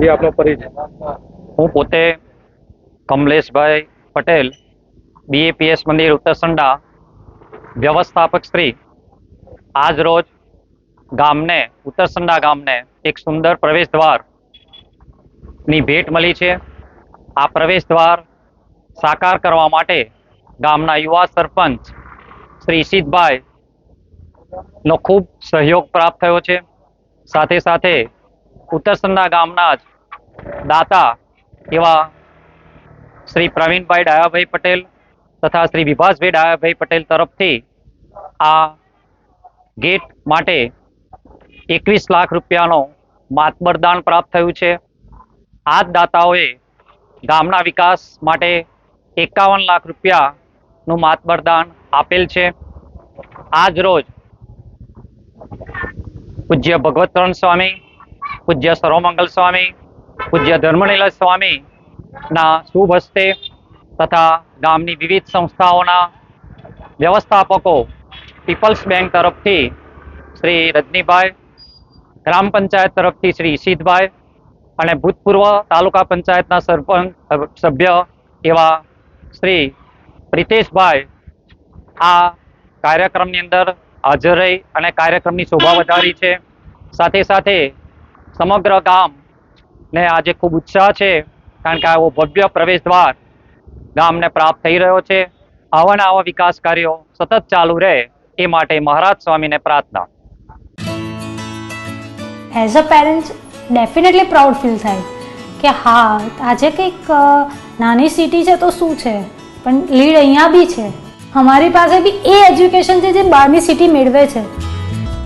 જે આપનો પરિચય. હું પોતે કમલેશભાઈ પટેલ બીએપીએસ મંદિર ઉત્તરસંડા વ્યવસ્થાપક શ્રી. આજ રોજ ગામને ઉત્તરસંડા ગામને એક સુંદર પ્રવેશ દ્વારની ભેટ મળી છે. આ પ્રવેશ સાકાર કરવા માટે ગામના યુવા સરપંચ શ્રી ઈશિતભાઈ નો ખૂબ સહયોગ પ્રાપ્ત થયો છે. સાથે સાથે ઉત્તરસંડા ગામના જ દાતા એવા શ્રી પ્રવીણભાઈ ડાયાભાઈ પટેલ તથા શ્રી વિભાસભાઈ ડાયાભાઈ પટેલ તરફથી આ ગેટ માટે એકવીસ લાખ રૂપિયાનો માતબરદાન પ્રાપ્ત થયું છે. આ જ દાતાઓએ ગામના વિકાસ માટે એકાવન લાખ રૂપિયાનું માતબરદાન આપેલ છે. આજ રોજ પૂજ્ય ભગવતરણ સ્વામી પૂજ્ય સર્વમંગલ સ્વામી, પૂજ્ય ધર્મનીલ સ્વામી ના શુભ હસ્તે તથા ગામની વિવિધ સંસ્થાઓના વ્યવસ્થાપકો પીપલ્સ બેંક તરફથી શ્રી રજનીભાઈ, ગ્રામ પંચાયત તરફથી શ્રી ઈશિતભાઈ અને ભૂતપૂર્વ તાલુકા પંચાયતના સરપંચ, સભ્ય એવા શ્રી પ્રિતેશભાઈ આ કાર્યક્રમની અંદર હાજર રહી અને કાર્યક્રમની શોભા વધારી છે. સાથે સાથે સમગ્ર ગામ ને આજે ખૂબ ઉત્સાહ છે, કારણ કે આવો ભવ્ય પ્રવેશ દ્વાર ગામને પ્રાપ્ત થઈ રહ્યો છે. આવા આવા વિકાસ કાર્યો સતત ચાલુ રહે એ માટે મહારાજ સ્વામીને પ્રાર્થના. As a parents definitely proud feel થાય કે હા, આજે કંઈક નાની સિટી છે તો શું છે? પણ લીડ અહીંયા બી છે. અમારી પાસે બી એ એજ્યુકેશન છે જે બહારની સિટી મેળવે છે.